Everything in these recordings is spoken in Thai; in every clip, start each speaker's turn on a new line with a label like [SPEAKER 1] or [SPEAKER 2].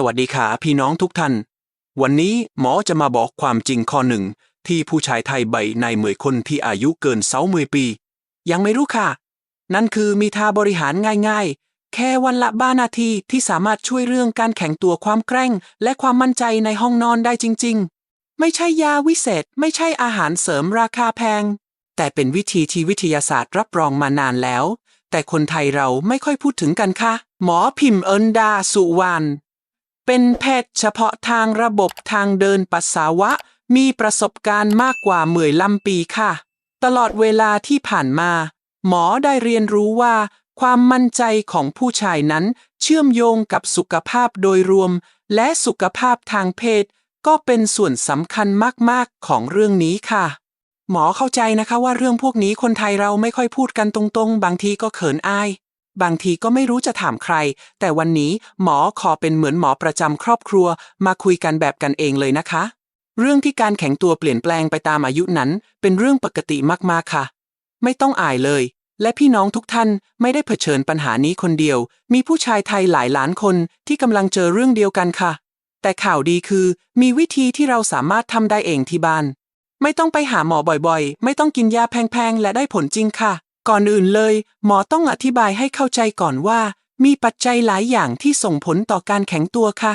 [SPEAKER 1] สวัสดีค่ะพี่น้องทุกท่าน วันนี้หมอจะมาบอกความจริงข้อหนึ่ง ที่ผู้ชายไทยใบในเหมยคนที่อายุเกินเสาเมยปี ยังไม่รู้ค่ะ นั่นคือมีทาบริหารง่ายๆ แค่วันละบ้านาทีที่สามารถช่วยเรื่องการแข็งตัวความแกร่ง และความมั่นใจในห้องนอนได้จริงๆ ไม่ใช่ยาวิเศษ ไม่ใช่อาหารเสริมราคาแพง แต่เป็นวิธีที่วิทยาศาสตร์รับรองมานานแล้ว แต่คนไทยเราไม่ค่อยพูดถึงกันค่ะ หมอพิมพ์เอินดาสุวรรณ เป็นแพทย์เฉพาะทางระบบทางเดินปัสสาวะ มีประสบการณ์มากกว่าหมื่นลำปีค่ะ ตลอดเวลาที่ผ่านมา หมอได้เรียนรู้ว่า ความมั่นใจของผู้ชายนั้น เชื่อมโยงกับสุขภาพโดยรวม และสุขภาพทางเพศ ก็เป็นส่วนสำคัญมากๆของเรื่องนี้ค่ะ หมอเข้าใจนะคะว่าเรื่องพวกนี้คนไทยเราไม่ค่อยพูดกันตรงๆ บางทีก็เขินอาย บางทีก็ไม่รู้จะถามใคร แต่วันนี้หมอขอเป็นเหมือนหมอประจำครอบครัว มาคุยกันแบบกันเองเลยนะคะ เรื่องที่การแข็งตัวเปลี่ยนแปลงไปตามอายุนั้น เป็นเรื่องปกติมากๆค่ะ ไม่ต้องอายเลย และพี่น้องทุกท่านไม่ได้เผชิญปัญหานี้คนเดียว มีผู้ชายไทยหลายล้านคนที่กำลังเจอเรื่องเดียวกันค่ะ แต่ข่าวดีคือ มีวิธีที่เราสามารถทำได้เองที่บ้าน ไม่ต้องไปหาหมอบ่อยๆ ไม่ต้องกินยาแพงๆ และได้ผลจริงค่ะ ก่อนอื่นเลย หมอต้องอธิบายให้เข้าใจก่อนว่า มีปัจจัยหลายอย่างที่ส่งผลต่อการแข็งตัวค่ะ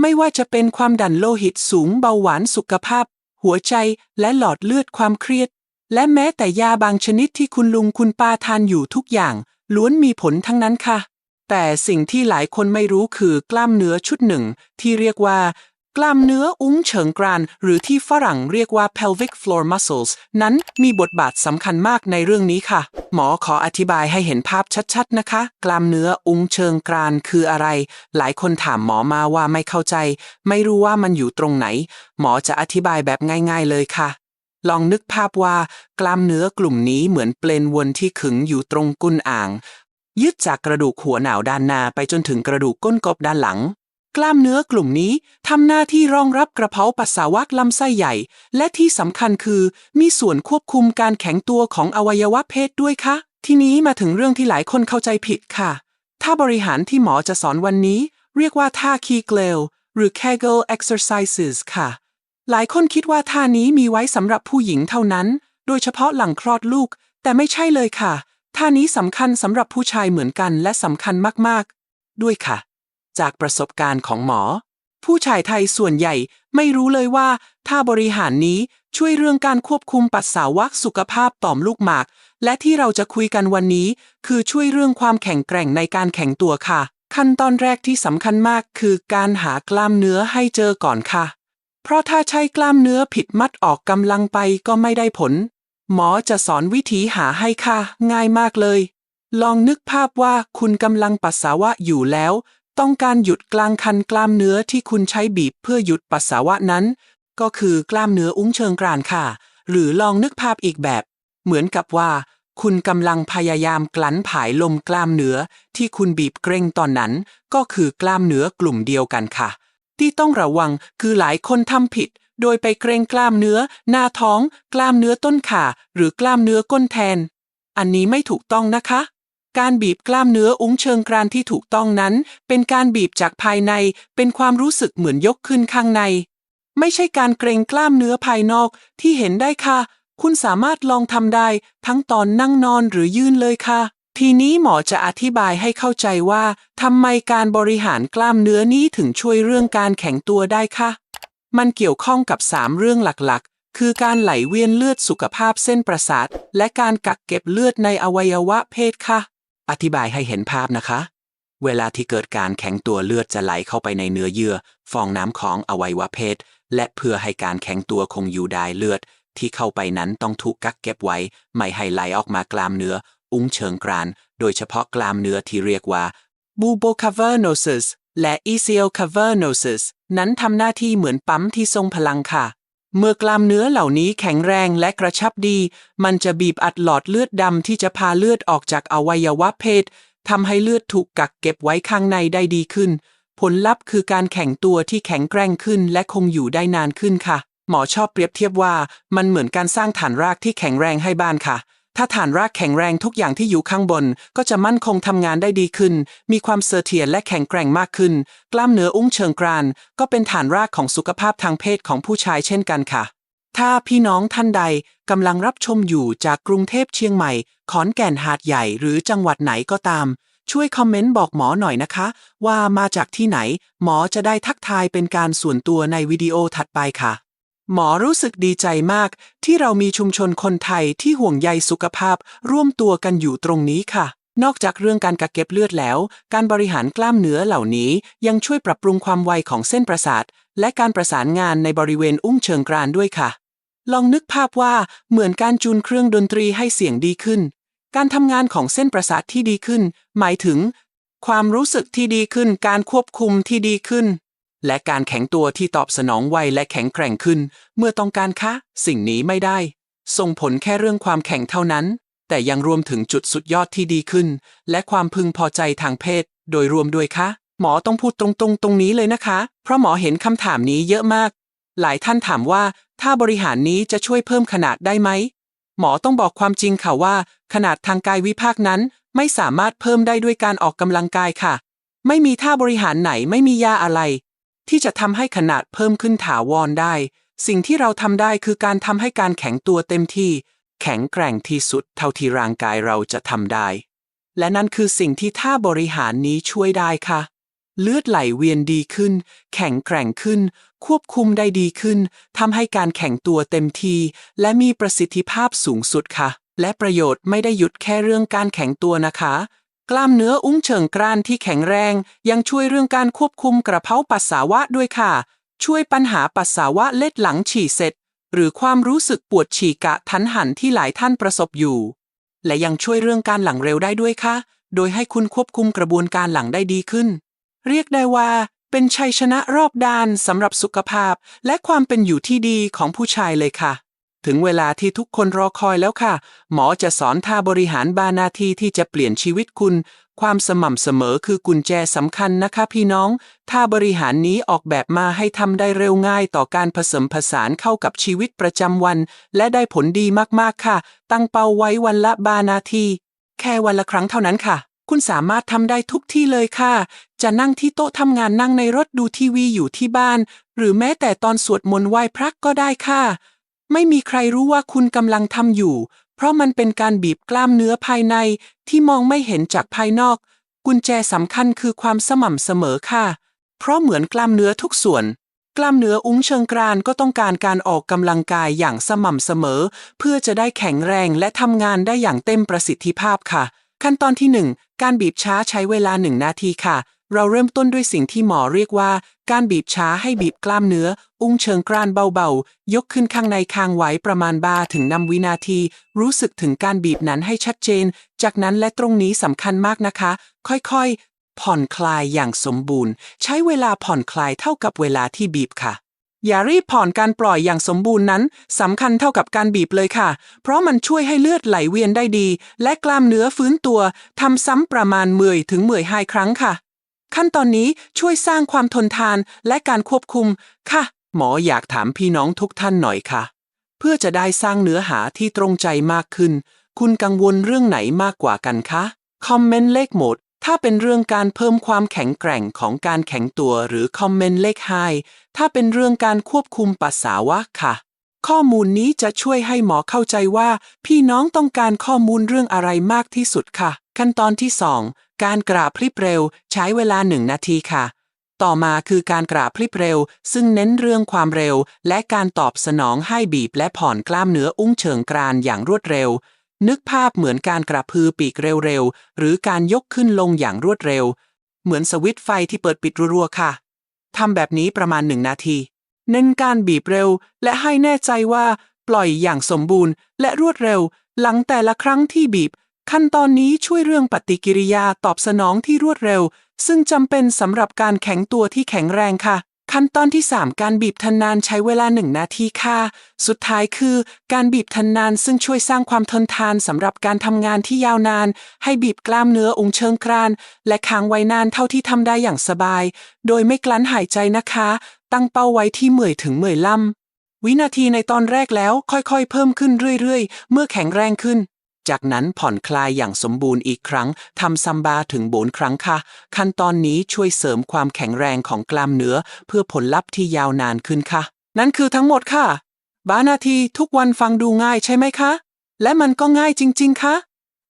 [SPEAKER 1] ไม่ว่าจะเป็นความดันโลหิตสูงเบาหวานสุขภาพ หัวใจและหลอดเลือดความเครียด และแม้แต่ยาบางชนิดที่คุณลุงคุณป้าทานอยู่ทุกอย่าง ล้วนมีผลทั้งนั้นค่ะ แต่สิ่งที่หลายคนไม่รู้คือกล้ามเนื้อชุดหนึ่ง ที่เรียกว่า กล้ามเนื้ออุ้งเฉิงกราน หรือที่ฝรั่งเรียกว่า pelvic floor muscles นั้นมีบทบาทสำคัญมากในเรื่องนี้ค่ะ หมอขออธิบายให้เห็นภาพชัดๆนะคะ กล้ามเนื้ออุ้งเชิงกรานคืออะไร หลายคนถามหมอมาว่าไม่เข้าใจ ไม่รู้ว่ามันอยู่ตรงไหน หมอจะอธิบายแบบง่าย ๆเลยค่ะ ลองนึกภาพว่า กล้ามเนื้อกลุ่มนี้เหมือนเปลนวนที่ขึงอยู่ตรงก้นอ่างยึดจากกระดูกหัวหนาวด้านหน้าไปจนถึงกระดูกก้นกบด้านหลัง กล้ามเนื้อกลุ่มนี้ทำหน้าที่รองรับกระเพาะปัสสาวะลำไส้ใหญ่ และที่สำคัญคือ มีส่วนควบคุมการแข็งตัวของอวัยวะเพศด้วยค่ะ ทีนี้มาถึงเรื่องที่หลายคนเข้าใจผิดค่ะท่าบริหารที่หมอจะสอนวันนี้ เรียกว่าท่าคีเกลหรือ Kegel exercises ค่ะ หลายคนคิดว่าท่านี้มีไว้สำหรับผู้หญิงเท่านั้น โดยเฉพาะหลังคลอดลูก แต่ไม่ใช่เลยค่ะ ท่านี้สำคัญสำหรับผู้ชายเหมือนกันและสำคัญมากๆ ด้วยค่ะ จากประสบการณ์ของหมอ ผู้ชายไทยส่วนใหญ่ไม่รู้เลยว่าท่าบริหารนี้ช่วยเรื่องการควบคุมปัสสาวะสุขภาพต่อมลูกหมาก และที่เราจะคุยกันวันนี้ คือช่วยเรื่องความแข็งแกร่งในการแข็งตัวค่ะ ขั้นตอนแรกที่สำคัญมากคือการหากล้ามเนื้อให้เจอก่อนค่ะ เพราะถ้าใช้กล้ามเนื้อผิดมัดออกกำลังไปก็ไม่ได้ผล หมอจะสอนวิธีหาให้ค่ะ ง่ายมากเลย ลองนึกภาพว่าคุณกำลังปัสสาวะอยู่แล้ว ต้องการหยุดกลางคันกล้ามเนื้อที่คุณใช้บีบเพื่อหยุดปัสสาวะนั้น ก็คือกล้ามเนื้ออุ้งเชิงกรานค่ะ หรือลองนึกภาพอีกแบบ เหมือนกับว่า คุณกำลังพยายามกลั้นผายลมกล้ามเนื้อที่คุณบีบเกร็งตอนนั้น ก็คือกล้ามเนื้อกลุ่มเดียวกันค่ะ ที่ต้องระวังคือหลายคนทำผิด โดยไปเกรงกล้ามเนื้อ หน้าท้อง กล้ามเนื้อต้นขาหรือกล้ามเนื้อก้นแทน อันนี้ไม่ถูกต้องนะคะ การบีบกล้ามเนื้ออุ้งเชิงกรานที่ถูกต้องนั้น เป็นการบีบจากภายใน เป็นความรู้สึกเหมือนยกขึ้นข้างใน ไม่ใช่การเกรงกล้ามเนื้อภายนอกที่เห็นได้ค่ะ คุณสามารถลองทำได้ ทั้งตอนนั่งนอนหรือยืนเลยค่ะ ทีนี้หมอจะอธิบายให้เข้าใจว่าทำไมการบริหารกล้ามเนื้อนี้ถึงช่วยเรื่องการแข็งตัวได้ค่ะมันเกี่ยวข้องกับ 3 เรื่องหลักๆ คือการไหลเวียนเลือดสุขภาพเส้นประสาท และการกักเก็บเลือดในอวัยวะเพศค่ะ อธิบายให้เห็นภาพนะคะ เวลาที่เกิดการแข็งตัวเลือดจะไหลเข้าไปในเนื้อเยื่อ ฟองน้ำของอวัยวะเพศ และเพื่อให้การแข็งตัวคงอยู่ได้เลือด ที่เข้าไปนั้นต้องถูกกักเก็บไว้ ไม่ให้ไหลออกมากลามเนื้อ อุ้งเชิงกราน โดยเฉพาะกลามเนื้อที่เรียกว่า bubocavernosus และ esophagocavernosus นั้นทำหน้าที่เหมือนปั๊มที่ทรงพลังค่ะ เมื่อกล้ามเนื้อเหล่านี้แข็งแรงและกระชับดี มันจะบีบอัดหลอดเลือดดำที่จะพาเลือดออกจากอวัยวะเพศทำให้เลือดถูกกักเก็บไว้ข้างในได้ดีขึ้น ผลลัพธ์คือการแข็งตัวที่แข็งแกร่งขึ้นและคงอยู่ได้นานขึ้นค่ะ หมอชอบเปรียบเทียบว่า มันเหมือนการสร้างฐานรากที่แข็งแรงให้บ้านค่ะ ถ้าฐานรากแข็งแรงทุกอย่างที่อยู่ข้างบน ก็จะมั่นคงทำงานได้ดีขึ้น มีความเสถียรและแข็งแกร่งมากขึ้น กล้ามเนื้ออุ้งเชิงกราน ก็เป็นฐานรากของสุขภาพทางเพศของผู้ชายเช่นกันค่ะ ถ้าพี่น้องท่านใดกำลังรับชมอยู่จากกรุงเทพเชียงใหม่ ขอนแก่นหาดใหญ่หรือจังหวัดไหนก็ตาม ช่วยคอมเมนต์บอกหมอหน่อยนะคะ ว่ามาจากที่ไหน หมอจะได้ทักทายเป็นการส่วนตัวในวิดีโอถัดไปค่ะ หมอรู้สึกดีใจมาก ที่เรามีชุมชนคนไทยที่ห่วงใยสุขภาพ ร่วมตัวกันอยู่ตรงนี้ค่ะ นอกจากเรื่องการกักเก็บเลือดแล้ว การบริหารกล้ามเนื้อเหล่านี้ ยังช่วยปรับปรุงความไวของเส้นประสาท และการประสานงานในบริเวณอุ้งเชิงกรานด้วยค่ะ ลองนึกภาพว่าเหมือนการจูนเครื่องดนตรีให้เสียงดีขึ้น การทำงานของเส้นประสาทที่ดีขึ้น หมายถึง ความรู้สึกที่ดีขึ้น การควบคุมที่ดีขึ้น และการแข็งตัวที่ตอบสนองไวและแข็งแกร่งขึ้น เมื่อต้องการคะสิ่งนี้ไม่ได้ ส่งผลแค่เรื่องความแข็งเท่านั้น แต่ยังรวมถึงจุดสุดยอดที่ดีขึ้น และความพึงพอใจทางเพศ โดยรวมด้วยคะ หมอต้องพูดตรงๆ ตรงนี้เลยนะคะ เพราะหมอเห็นคำถามนี้เยอะมาก หลายท่านถามว่า ถ้าบริหารนี้จะช่วยเพิ่มขนาดได้ไหมหมอต้องบอกความจริงค่ะว่า ขนาดทางกายวิภาคนั้นไม่สามารถเพิ่มได้ด้วยการออกกำลังกายค่ะ ไม่มีท่าบริหารไหนไม่มียาอะไร ที่จะทำให้ขนาดเพิ่มขึ้นถาวรได้ สิ่งที่เราทำได้คือการทำให้การแข็งตัวเต็มที่ แข็งแกร่งที่สุดเท่าที่ร่างกายเราจะทำได้ และนั่นคือสิ่งที่ท่าบริหารนี้ช่วยได้ค่ะ เลือดไหลเวียนดีขึ้น แข็งแกร่งขึ้น ควบคุมได้ดีขึ้นทำให้การแข็งตัวเต็มทีและมีประสิทธิภาพสูงสุดค่ะ และประโยชน์ไม่ได้หยุดแค่เรื่องการแข็งตัวนะคะ กล้ามเนื้ออุ้งเชิงกรานที่แข็งแรง ยังช่วยเรื่องการควบคุมกระเพาะปัสสาวะด้วยค่ะ ช่วยปัญหาปัสสาวะเล็ดหลังฉี่เสร็จ หรือความรู้สึกปวดฉี่กะทันหันที่หลายท่านประสบอยู่ และยังช่วยเรื่องการหลังเร็วได้ด้วยค่ะ โดยให้คุณควบคุมกระบวนการหลังได้ดีขึ้น เรียกได้ว่า เป็นชัยชนะรอบด้านสำหรับสุขภาพ และความเป็นอยู่ที่ดีของผู้ชายเลยค่ะ ถึงเวลาที่ทุกคนรอคอยแล้วค่ะ หมอจะสอนท่าบริหารบานาทีที่จะเปลี่ยนชีวิตคุณ ความสม่ำเสมอคือกุญแจสำคัญนะคะพี่น้อง ท่าบริหารนี้ออกแบบมาให้ทำได้เร็วง่ายต่อการผสมผสานเข้ากับชีวิตประจำวัน และได้ผลดีมากๆค่ะ ตั้งเป้าไว้วันละบานาที แค่วันละครั้งเท่านั้นค่ะคุณสามารถทำได้ทุกที่เลยค่ะ จะนั่งที่โต๊ะทำงานนั่งในรถดูทีวีอยู่ที่บ้าน หรือแม้แต่ตอนสวดมนต์ไหว้พระก็ได้ค่ะ ไม่มีใครรู้ว่าคุณกำลังทำอยู่ เพราะมันเป็นการบีบกล้ามเนื้อภายในที่มองไม่เห็นจากภายนอก กุญแจสำคัญคือความสม่ำเสมอค่ะ เพราะเหมือนกล้ามเนื้อทุกส่วน กล้ามเนื้ออุ้งเชิงกรานก็ต้องการการออกกำลังกายอย่างสม่ำเสมอ เพื่อจะได้แข็งแรงและทำงานได้อย่างเต็มประสิทธิภาพค่ะ ขั้นตอนที่ 1 การบีบช้าใช้เวลา 1 นาทีค่ะ เราเริ่มต้นด้วยสิ่งที่หมอเรียกว่า การบีบช้าให้บีบกล้ามเนื้อ อุ้งเชิงกรานเบาๆ ยกขึ้นข้างในคางไว้ประมาณบาถึงนำวินาที รู้สึกถึงการบีบนั้นให้ชัดเจน จากนั้นและตรงนี้สำคัญมากนะคะ ค่อยๆ ผ่อนคลายอย่างสมบูรณ์ ใช้เวลาผ่อนคลายเท่ากับเวลาที่บีบค่ะ อย่ารีบผ่อนการปล่อยอย่างสมบูรณ์นั้นสำคัญเท่ากับการบีบเลยค่ะ เพราะมันช่วยให้เลือดไหลเวียนได้ดี และกล้ามเนื้อฟื้นตัวทำซ้ำประมาณเมื่อยถึงเมื่อยหาครั้งค่ะ ขั้นตอนนี้ช่วยสร้างความทนทานและการควบคุมค่ะ หมออยากถามพี่น้องทุกท่านหน่อยค่ะ เพื่อจะได้สร้างเนื้อหาที่ตรงใจมากขึ้น คุณกังวลเรื่องไหนมากกว่ากันคะคอมเมนต์เลขโหมด ถ้าเป็นเรื่องการเพิ่มความแข็งแกร่งของการแข็งตัวหรือคอมเมนต์เลขไฮถ้าเป็นเรื่องการควบคุมปัสสาวะค่ะ ข้อมูลนี้จะช่วยให้หมอเข้าใจว่า พี่น้องต้องการข้อมูลเรื่องอะไรมากที่สุดค่ะ ขั้นตอนที่ 2 การกราบพลิบเร็วใช้เวลา1นาทีค่ะ ต่อมาคือการกราบพลิบเร็ว ซึ่งเน้นเรื่องความเร็ว และการตอบสนองให้บีบและผ่อนกล้ามเนื้ออุ้งเชิงกรานอย่างรวดเร็ว นึกภาพเหมือนการกระพือปีกเร็วๆ หรือการยกขึ้นลงอย่างรวดเร็ว เหมือนสวิตช์ไฟที่เปิดปิดรัวๆค่ะทำแบบนี้ประมาณหนึ่งนาที เน้นการบีบเร็ว และให้แน่ใจว่า ปล่อยอย่างสมบูรณ์ และรวดเร็ว หลังแต่ละครั้งที่บีบ ขั้นตอนนี้ช่วยเรื่องปฏิกิริยาตอบสนองที่รวดเร็ว ซึ่งจำเป็นสำหรับการแข็งตัวที่แข็งแรงค่ะ ขั้นตอนที่ 3 การบีบทันนานใช้เวลา 1 นาทีค่ะ สุดท้ายคือ การบีบทันนานซึ่งช่วยสร้างความทนทานสำหรับการทำงานที่ยาวนาน ให้บีบกล้ามเนื้อองค์เชิงกราน และค้างไว้นานเท่าที่ทำได้อย่างสบาย โดยไม่กลั้นหายใจนะคะ ตั้งเป้าไว้ที่เหมื่อยถึงเหมื่อยล่ำวินาทีในตอนแรกแล้วค่อยๆ เพิ่มขึ้นเรื่อยๆ เมื่อแข็งแรงขึ้น จากนั้นผ่อนคลายอย่างสมบูรณ์อีกครั้งทำซัมบาถึงโบนครั้งค่ะ ขั้นตอนนี้ช่วยเสริมความแข็งแรงของกล้ามเนื้อ เพื่อผลลัพธ์ที่ยาวนานขึ้นค่ะ นั่นคือทั้งหมดค่ะ บานาทีทุกวันฟังดูง่ายใช่ไหมคะ และมันก็ง่ายจริง ๆค่ะ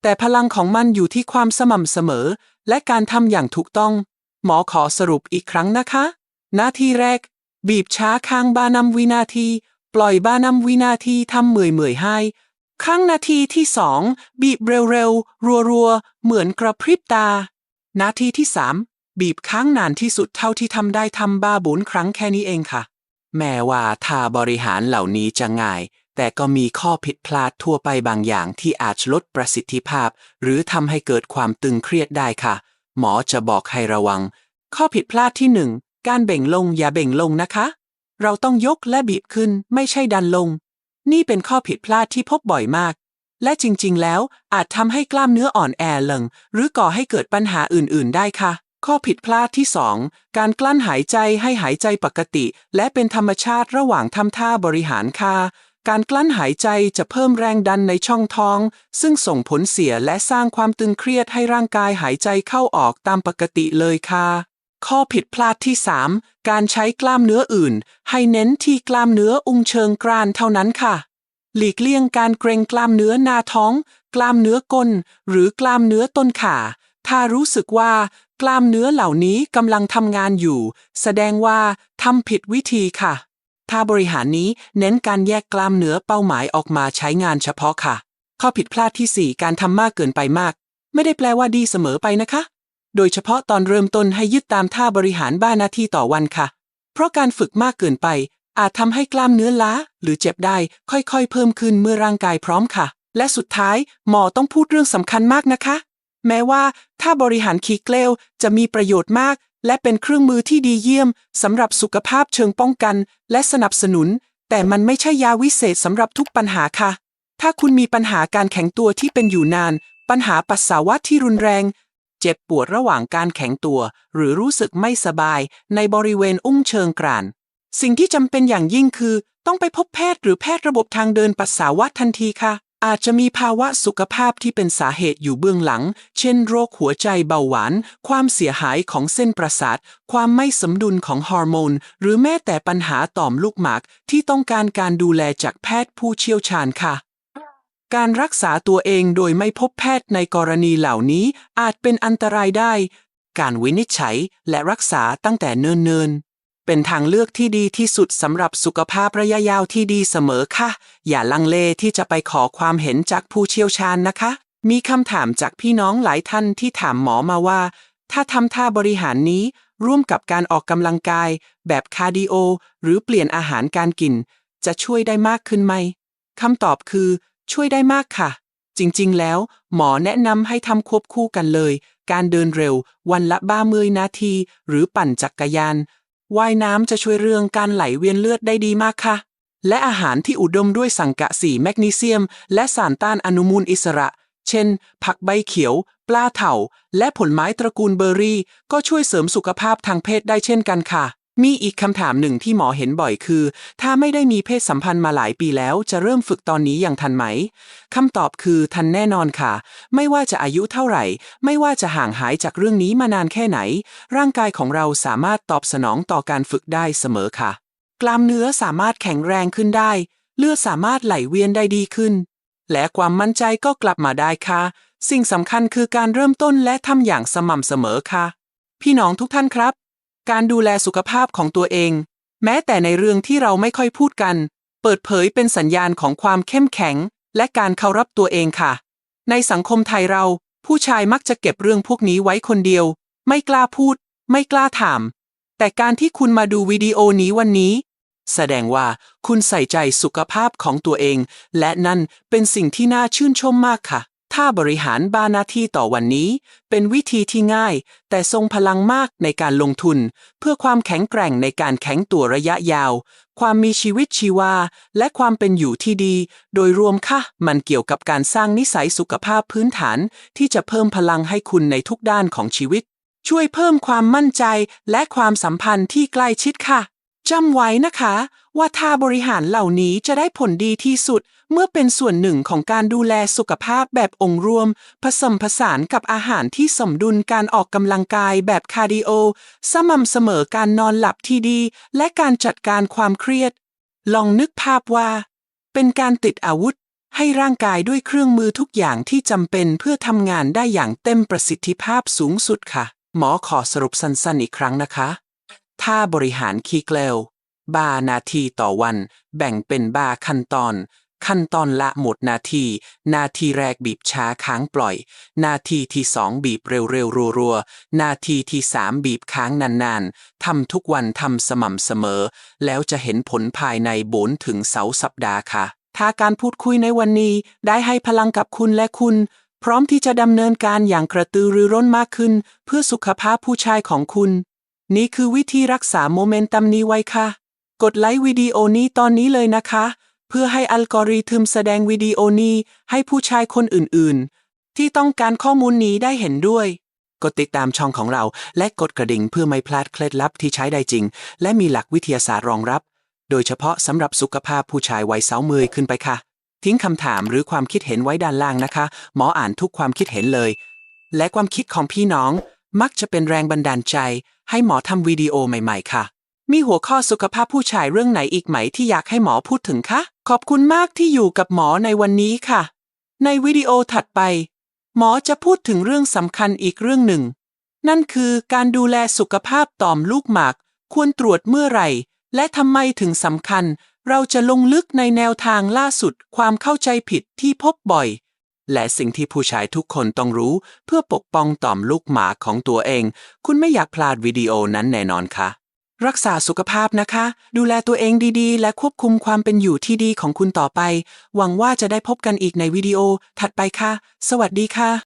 [SPEAKER 1] แต่พลังของมันอยู่ที่ความสม่ำเสมอ และการทำอย่างถูกต้อง หมอขอสรุปอีกครั้งนะคะ หน้าที่แรก บีบช้าค้างบานำวินาที ปล่อยบานำวินาทีทำเหมื่อยเหมื่อยให้ ครั้งนาทีที่สองบีบเร็วๆ รัวๆ เหมือนกระพริบตา นาทีที่สามบีบค้างนานที่สุดเท่าที่ทำได้ทำบ้าบุญครั้งแค่นี้เองค่ะ แม้ว่าท่าบริหารเหล่านี้จะง่าย แต่ก็มีข้อผิดพลาดทั่วไปบางอย่างที่อาจลดประสิทธิภาพ หรือทำให้เกิดความตึงเครียดได้ค่ะ หมอจะบอกให้ระวัง ข้อผิดพลาดที่หนึ่งการเบ่งลงอย่าเบ่งลงนะคะ เราต้องยกและบีบขึ้นไม่ใช่ดันลง นี่เป็นข้อผิดพลาดที่พบบ่อยมาก และจริงๆ แล้วอาจทำให้กล้ามเนื้ออ่อนแอลงหรือก่อให้เกิดปัญหาอื่นๆ ได้ค่ะ ข้อผิดพลาดที่ 2 การกลั้นหายใจให้หายใจปกติ และเป็นธรรมชาติระหว่างทำท่าบริหารค่ะการกลั้นหายใจจะเพิ่มแรงดันในช่องท้อง ซึ่งส่งผลเสียและสร้างความตึงเครียดให้ร่างกายหายใจเข้าออกตามปกติเลยค่ะ ข้อผิดพลาดที่ 3 การใช้กล้ามเนื้ออื่น ให้เน้นที่กล้ามเนื้ออุ้งเชิงกรานเท่านั้นค่ะ หลีกเลี่ยงการเกรงกล้ามเนื้อหน้าท้อง กล้ามเนื้อก้น หรือกล้ามเนื้อต้นขา ถ้ารู้สึกว่า กล้ามเนื้อเหล่านี้กำลังทำงานอยู่ แสดงว่าทำผิดวิธีค่ะ ถ้าบริหารนี้เน้นการแยกกล้ามเนื้อเป้าหมายออกมาใช้งานเฉพาะค่ะ ข้อผิดพลาดที่ 4 การทำมากเกินไปมาก ไม่ได้แปลว่าดีเสมอไปนะคะ โดยเฉพาะตอนเริ่มต้นให้ยึดตามท่าบริหารบ้านาทีต่อวันค่ะ เพราะการฝึกมากเกินไป อาจทำให้กล้ามเนื้อล้า หรือเจ็บได้ค่อยๆ เพิ่มขึ้นเมื่อร่างกายพร้อมค่ะ และสุดท้ายหมอต้องพูดเรื่องสำคัญมากนะคะ แม้ว่าถ้าบริหารคีเกลวจะมีประโยชน์มาก และเป็นเครื่องมือที่ดีเยี่ยมสำหรับสุขภาพเชิงป้องกัน และสนับสนุน แต่มันไม่ใช่ยาวิเศษสำหรับทุกปัญหาค่ะ ถ้าคุณมีปัญหาการแข็งตัวที่เป็นอยู่นาน ปัญหาปัสสาวะที่รุนแรง เจ็บปวดระหว่างการแข็งตัว หรือรู้สึกไม่สบายในบริเวณอุ้งเชิงกราน สิ่งที่จำเป็นอย่างยิ่งคือ ต้องไปพบแพทย์หรือแพทย์ระบบทางเดินปัสสาวะทันทีค่ะ อาจจะมีภาวะสุขภาพที่เป็นสาเหตุอยู่เบื้องหลัง เช่น โรคหัวใจเบาหวาน ความเสียหายของเส้นประสาท ความไม่สมดุลของฮอร์โมน หรือแม้แต่ปัญหาต่อมลูกหมากที่ต้องการการดูแลจากแพทย์ผู้เชี่ยวชาญค่ะ การรักษาตัวเองโดยไม่พบแพทย์ในกรณีเหล่านี้อาจเป็นอันตรายได้ การวินิจฉัยและรักษาตั้งแต่เนิ่นๆ เป็นทางเลือกที่ดีที่สุดสำหรับสุขภาพระยะยาวที่ดีเสมอค่ะ อย่าลังเลที่จะไปขอความเห็นจากผู้เชี่ยวชาญนะคะ มีคำถามจากพี่น้องหลายท่านที่ถามหมอมาว่า ถ้าทำท่าบริหารนี้ ร่วมกับการออกกำลังกาย แบบคาร์ดิโอ หรือเปลี่ยนอาหารการกิน จะช่วยได้มากขึ้นไหมคำตอบคือ ช่วยได้มากค่ะ จริงๆ แล้ว หมอแนะนำให้ทำควบคู่กันเลย การเดินเร็ว วันละบ้ามือนาที หรือปั่นจักกรยานว่ายน้ำจะช่วยเรื่องการไหลเวียนเลือดได้ดีมากค่ะ และอาหารที่อุดมด้วยสังกะสีแมกนีเซียม และสารต้านอนุมูลอิสระ เช่น ผักใบเขียว ปลาเถาและผลไม้ตระกูลเบอร์รี่ ก็ช่วยเสริมสุขภาพทางเพศได้เช่นกันค่ะ มีอีกคำถามหนึ่งที่หมอเห็นบ่อยคือ ถ้าไม่ได้มีเพศสัมพันธ์มาหลายปีแล้วจะเริ่มฝึกตอนนี้อย่างทันไหมคำตอบคือทันแน่นอนค่ะ ไม่ว่าจะอายุเท่าไหร่ ไม่ว่าจะห่างหายจากเรื่องนี้มานานแค่ไหน ร่างกายของเราสามารถตอบสนองต่อการฝึกได้เสมอค่ะ กล้ามเนื้อสามารถแข็งแรงขึ้นได้ เลือดสามารถไหลเวียนได้ดีขึ้น และความมั่นใจก็กลับมาได้ค่ะ สิ่งสำคัญคือการเริ่มต้นและทำอย่างสม่ำเสมอค่ะ พี่น้องทุกท่านครับ การดูแลสุขภาพของตัวเอง แม้แต่ในเรื่องที่เราไม่ค่อยพูดกัน เปิดเผยเป็นสัญญาณของความเข้มแข็ง และการเคารพตัวเองค่ะ ในสังคมไทยเรา ผู้ชายมักจะเก็บเรื่องพวกนี้ไว้คนเดียว ไม่กล้าพูด ไม่กล้าถาม แต่การที่คุณมาดูวิดีโอนี้วันนี้ แสดงว่าคุณใส่ใจสุขภาพของตัวเอง และนั่นเป็นสิ่งที่น่าชื่นชมมากค่ะ ถ้าบริหารบ้านาที่ต่อวันนี้ เป็นวิธีที่ง่าย แต่ทรงพลังมากในการลงทุน เพื่อความแข็งแกร่งในการแข็งตัวระยะยาว ความมีชีวิตชีวา และความเป็นอยู่ที่ดี โดยรวมค่ะมันเกี่ยวกับการสร้างนิสัยสุขภาพพื้นฐาน ที่จะเพิ่มพลังให้คุณในทุกด้านของชีวิต ช่วยเพิ่มความมั่นใจและความสัมพันธ์ที่ใกล้ชิดค่ะ จำไว้นะคะ ว่าท่าบริหารเหล่านี้จะได้ผลดีที่สุด เมื่อเป็นส่วนหนึ่งของการดูแลสุขภาพแบบองค์รวม ผสมผสานกับอาหารที่สมดุลการออกกำลังกายแบบคาร์ดิโอ สม่ำเสมอการนอนหลับที่ดี และการจัดการความเครียด ลองนึกภาพว่า เป็นการติดอาวุธ ให้ร่างกายด้วยเครื่องมือทุกอย่างที่จำเป็นเพื่อทำงานได้อย่างเต็มประสิทธิภาพสูงสุดค่ะ หมอขอสรุปสั้นๆอีกครั้งนะคะ ถ้าบริหารคีเกลวบานาทีต่อวัน แบ่งเป็นบาขั้นตอน ขั้นตอนละหมดนาที นาทีแรกบีบช้าค้างปล่อย นาทีที่สองบีบเร็วๆรัวๆ นาทีที่สามบีบค้างนานๆ ทำทุกวันทำสม่ำเสมอ แล้วจะเห็นผลภายในโบนถึงเสาสัปดาห์ค่ะ ถ้าการพูดคุยในวันนี้ได้ให้พลังกับคุณและคุณ พร้อมที่จะดำเนินการอย่างกระตือรือร้นมากขึ้น เพื่อสุขภาพผู้ชายของคุณ นี่คือวิธีรักษาโมเมนตัมนี้ไว้ค่ะ กดไลค์วิดีโอนี้ตอนนี้เลยนะคะ เพื่อให้อัลกอริทึมแสดงวิดีโอนี้ให้ผู้ชายคนอื่นๆ ที่ต้องการข้อมูลนี้ได้เห็นด้วย กดติดตามช่องของเรา และกดกระดิ่งเพื่อไม่พลาดเคล็ดลับที่ใช้ได้จริง และมีหลักวิทยาศาสตร์รองรับ โดยเฉพาะสำหรับสุขภาพผู้ชายวัยเสาเมยขึ้นไปค่ะ ทิ้งคำถามหรือความคิดเห็นไว้ด้านล่างนะคะ หมออ่านทุกความคิดเห็นเลย และความคิดของพี่น้องมักจะเป็นแรงบันดาลใจ ให้หมอทำวิดีโอใหม่ๆค่ะ มีหัวข้อสุขภาพผู้ชายเรื่องไหนอีกไหมที่อยากให้หมอพูดถึงคะ ขอบคุณมากที่อยู่กับหมอในวันนี้ค่ะ ในวิดีโอถัดไป หมอจะพูดถึงเรื่องสำคัญอีกเรื่องหนึ่ง นั่นคือการดูแลสุขภาพต่อมลูกหมาก ควรตรวจเมื่อไหร่ และทำไมถึงสำคัญ เราจะลงลึกในแนวทางล่าสุดความเข้าใจผิดที่พบบ่อย และสิ่งที่ผู้ชายทุกคนต้องรู้ เพื่อปกป้องต่อมลูกหมาของตัวเอง คุณไม่อยากพลาดวิดีโอนั้นแน่นอนค่ะ รักษาสุขภาพนะคะ ดูแลตัวเองดีๆ และควบคุมความเป็นอยู่ที่ดีของคุณต่อไป หวังว่าจะได้พบกันอีกในวิดีโอถัดไปค่ะ สวัสดีค่ะ